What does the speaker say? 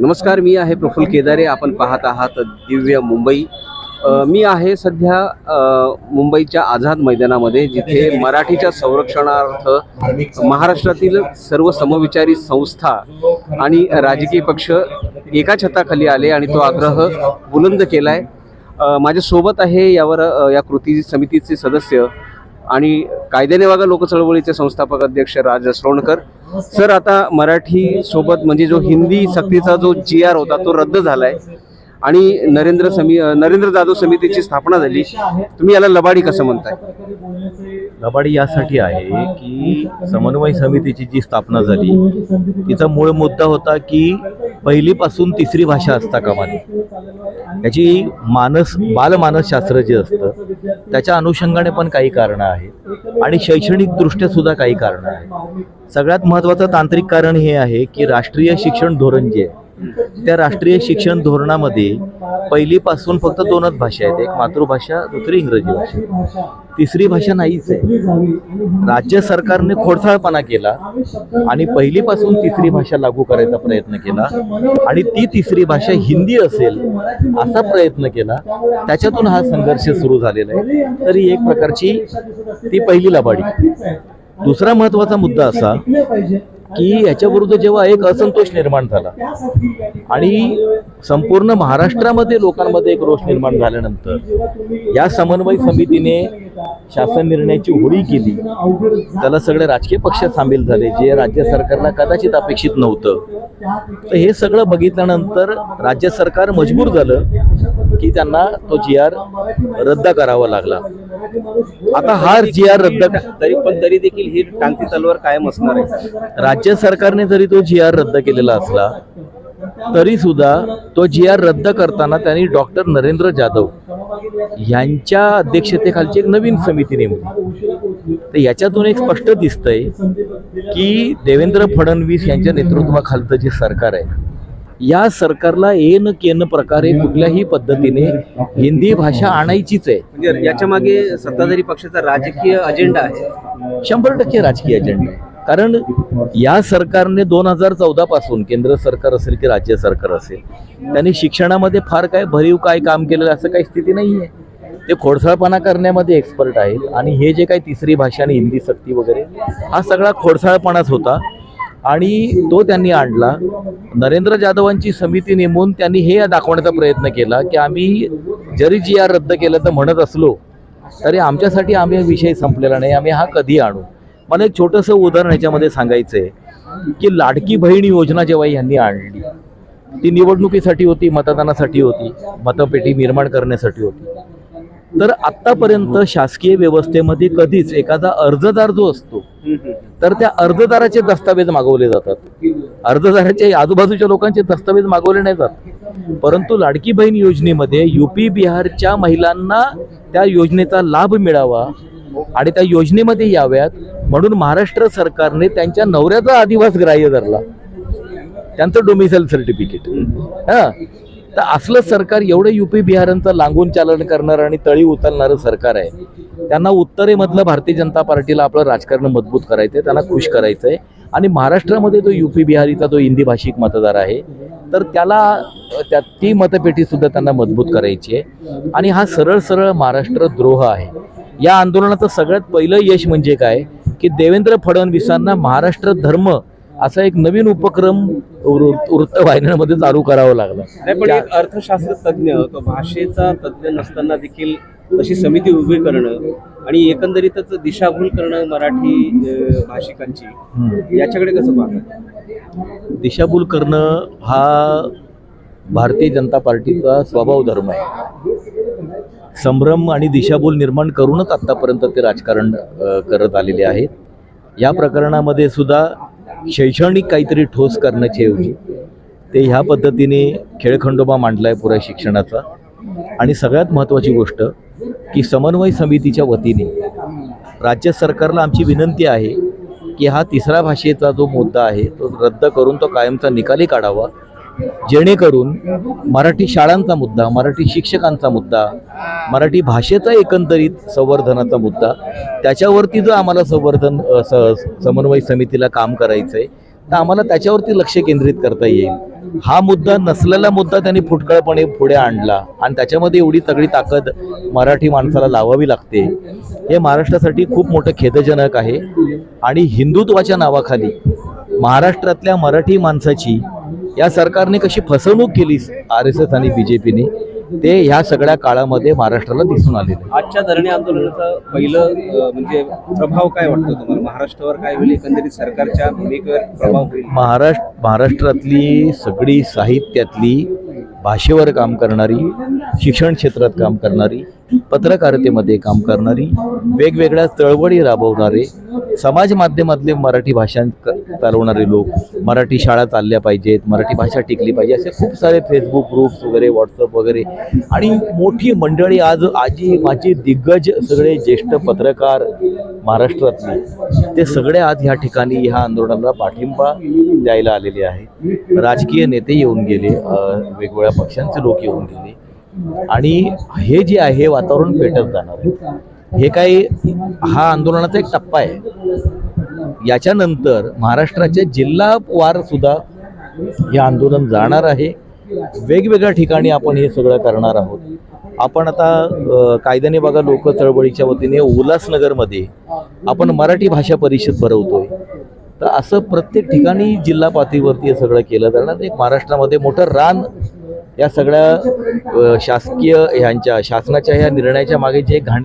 नमस्कार मी आहे प्रफुल केदारे. आपण पाहत आहात दिव्य मुंबई. मी आहे सध्या मुंबईच्या आझाद मैदानामध्ये जिथे मराठीच्या संरक्षणार्थ महाराष्ट्रातील सर्व समविचारी संस्था आणि राजकीय पक्ष एका छताखाली आले आणि तो आग्रह बुलंद केला आहे माझ्यासोबत आहे यावर या कृती समितीचे सदस्य आणि कायद्याने वागा लोकचळवळीचे संस्थापक अध्यक्ष राज श्रवणकर सर आता मराठी सोबत म्हणजे जो हिंदी सक्तीचा जो जी आर होता तो रद्द झालाय. आणि नरेंद्र समी नरेंद्र जाधव समितीची स्थापना झाली. तुम्ही याला लबाडी कसं म्हणताय? लबाडी यासाठी आहे की समन्वय समितीची जी स्थापना झाली तिचा मूळ मुद्दा होता की पहिलीपासून तिसरी भाषा असता कामाने याची मानस बालमानसशास्त्र जे असतं त्याच्या अनुषंगाने पण काही कारणं आहेत. आणि शैक्षणिकदृष्ट्यासुद्धा सुद्धा काही कारणं आहेत. सगळ्यात महत्त्वाचं तांत्रिक कारण हे आहे की राष्ट्रीय शिक्षण धोरण जे आहे त्या राष्ट्रीय शिक्षण धोरणामध्ये पहिलीपासून फक्त दोनच भाषा आहेत. एक मातृभाषा दुसरी इंग्रजी भाषा. तिसरी भाषा नाहीच आहे. राज्य सरकारने खोडसाळपणा केला आणि पहिलीपासून तिसरी भाषा लागू करायचा प्रयत्न केला आणि ती तिसरी भाषा हिंदी असेल असा प्रयत्न केला त्याच्यातून हा संघर्ष सुरू झालेला आहे. तरी एक प्रकारची ती पहिली लबाडी. दुसरा महत्त्वाचा मुद्दा असा की याच्याविरुद्ध जेव्हा एक असंतोष निर्माण झाला आणि संपूर्ण महाराष्ट्रामध्ये लोकांमध्ये एक रोष निर्माण झाल्यानंतर या समन्वय समितीने शासन निर्णयाची होळी केली. त्याला सगळे राजकीय पक्ष सामील झाले जे राज्य सरकारला कदाचित अपेक्षित नव्हतं. तर हे सगळं बघितल्यानंतर राज्य सरकार मजबूर झालं की त्यांना तो जी आर रद्द करावा लागला. आता हा जी आर रद्द तरी पण तरी देखील ही टांगती तलवार कायम असणार आहे. राज्य सरकारने जरी तो जी आर रद्द केलेला असला तरी सुद्धा तो जी आर रद्द करताना त्यांनी डॉक्टर नरेंद्र जाधव यांच्या अध्यक्षतेखालची एक नवीन समिती नेमली. तर याच्यातून एक स्पष्ट दिसतंय की देवेंद्र फडणवीस यांच्या नेतृत्वाखालचं जे सरकार आहे या सरकारला एन केन प्रकारे कुठल्याही पद्धतीने हिंदी भाषा आणायचीच आहे. म्हणजे याच्या मागे सत्ताधारी पक्षाचा राजकीय अजेंडा आहे. शंभर टक्के राजकीय अजेंडा आहे. कारण या सरकारने दोन हजार चौदा पासून केंद्र सरकार असेल की राज्य सरकार असेल त्यांनी शिक्षणामध्ये फार काय भरीव काय काम केलेलं असं काही स्थिती नाही आहे. ते खोडसाळपणा करण्यामध्ये एक्सपर्ट आहेत आणि हे जे काही तिसरी भाषा आणि हिंदी सक्ती वगैरे हा सगळा खोडसाळपणाच होता. आणि तो त्यांनी आणला. नरेंद्र जाधवांची समिती नेमून त्यांनी हे दाखवण्याचा प्रयत्न केला की आम्ही जरी जी आर रद्द केलं तर म्हणत असलो तरी आमच्यासाठी आम्ही हा विषय संपलेला नाही आम्ही हा कधी आणू? मला एक छोटंसं उदाहरण याच्यामध्ये सांगायचं आहे की लाडकी बहीण योजना जेव्हा यांनी आणली ती निवडणुकीसाठी होती मतदानासाठी होती मतपेटी निर्माण करण्यासाठी होती. तर आत्तापर्यंत शासकीय व्यवस्थेमध्ये कधीच एखादा अर्जदार जो असतो तर त्या अर्जदाराचे दस्तावेज मागवले जातात. अर्जदाराचे आजूबाजूच्या लोकांचे दस्तावेज मागवले नाही जात. परंतु लाडकी बहीण योजनेमध्ये युपी बिहारच्या महिलांना त्या योजनेचा लाभ मिळावा आणि त्या योजनेमध्ये याव्यात म्हणून महाराष्ट्र सरकारने त्यांच्या नवऱ्याचा आदिवास ग्राह्य धरला. त्यांचं डोमिसाईल सर्टिफिकेट हा. तर असलं सरकार एवढं युपी बिहारांचं लांगून चालन करणारं आणि तळी उचलणारं सरकार आहे. त्यांना उत्तरेमधलं भारतीय जनता पार्टीला आपलं राजकारण मजबूत करायचं आहे त्यांना खुश करायचं आहे आणि महाराष्ट्रामध्ये जो युपी बिहारीचा जो हिंदी भाषिक मतदार आहे. तर त्याला त्या ती मतपेटीसुद्धा त्यांना मजबूत करायची आहे. आणि हा सरळ सरळ महाराष्ट्र द्रोह आहे. या आंदोलनाचं सगळ्यात पहिलं यश म्हणजे काय? की देवेंद्र फडणवीसांना महाराष्ट्र धर्म असा एक नवीन उपक्रम वृ- वृत्तवाहिन्यांमध्ये चालू करावा लागला. नाही पण एक अर्थशास्त्र तज्ज्ञ तो भाषेचा तज्ज्ञ नसताना देखील तशी समिती उभी करणं आणि एकंदरीतच दिशाभूल करणं मराठी भाषिकांची. याच्याकडे कसं पाहतात दिशाभूल करणं हा भारतीय जनता पार्टीचा स्वभाव धर्म आहे. संभ्रम आणि दिशाभूल निर्माण करूनच आत्तापर्यंत ते राजकारण करत आलेले आहेत. या प्रकरणामध्ये सुद्धा शैक्षणिक काहीतरी ठोस करण्याच्या ऐवजी ते ह्या पद्धतीने खेळखंडोबा मांडलाय पुऱ्या शिक्षणाचा. आणि सगळ्यात महत्त्वाची गोष्ट की समन्वय समितीच्या वतीने राज्य सरकारला आमची विनंती आहे की हा तिसरा भाषेचा जो मुद्दा आहे तो रद्द करून तो कायमचा निकाली काढावा. जेणेकरून मराठी शाळांचा मुद्दा मराठी शिक्षकांचा मुद्दा मराठी भाषेचा एकंदरीत संवर्धनाचा मुद्दा त्याच्यावरती जो आम्हाला संवर्धन स समन्वय समितीला काम करायचं आहे तर आम्हाला त्याच्यावरती लक्ष केंद्रित करता येईल. हा मुद्दा नसलेला मुद्दा त्यांनी फुटकळपणे पुढे आणला आणि त्याच्यामध्ये एवढी तगडी ताकद मराठी माणसाला लावावी लागते हे महाराष्ट्रासाठी खूप मोठं खेदजनक आहे. आणि हिंदुत्वाच्या नावाखाली महाराष्ट्रातल्या मराठी माणसाची या सरकारने कशी फसवणूक केली आर एस एस आणि बी जे पीने ते ह्या सगळ्या काळामध्ये महाराष्ट्राला दिसून आहे आजच्या धरणे आंदोलनाचा पहिलं म्हणजे प्रभाव काय वाटतो तुम्हाला? महाराष्ट्रावर काय होईल? एकंदरीत सरकारच्या भूमिकेवर प्रभाव होईल? महाराष्ट्र महाराष्ट्रातली सगळी साहित्यातली भाषेवर काम करणारी शिक्षण क्षेत्रात काम करणारी पत्रकारितेमध्ये काम करणारी वेगवेगळ्या चळवळी राबवणारे समाज माध्यमातले मराठी भाषा चालवणारे लोक मराठी शाळा चालल्या पाहिजेत मराठी भाषा टिकली पाहिजे असे खूप सारे फेसबुक ग्रुप्स वगैरे व्हॉट्सअप वगैरे. आणि मोठी मंडळी आज आजी माझी दिग्गज सगळे ज्येष्ठ पत्रकार महाराष्ट्रातले ते सगळे आज ह्या ठिकाणी ह्या आंदोलनाला पाठिंबा द्यायला आलेले आहेत. राजकीय नेते येऊन गेले वेगवेगळ्या पक्षांचे लोक येऊन गेले. आणि हे जे आहे वातावरण पेटत जाणार आहे. हे काही हा आंदोलनाचा एक टप्पा आहे. याच्यानंतर महाराष्ट्राच्या जिल्हावार सुद्धा हे आंदोलन जाणार आहे. वेगवेगळ्या ठिकाणी आपण हे सगळं करणार आहोत. आपण आता कायद्याने बघा लोक चळवळीच्या वतीने उल्हासनगरमध्ये आपण मराठी भाषा परिषद भरवतोय. तर असं प्रत्येक ठिकाणी जिल्हा पातळीवरती हे सगळं केलं जाणार. एक महाराष्ट्रामध्ये मोठं रान या सगळ्या शासकीय ह्यांच्या शासनाच्या ह्या निर्णयाच्या मागे जे घाण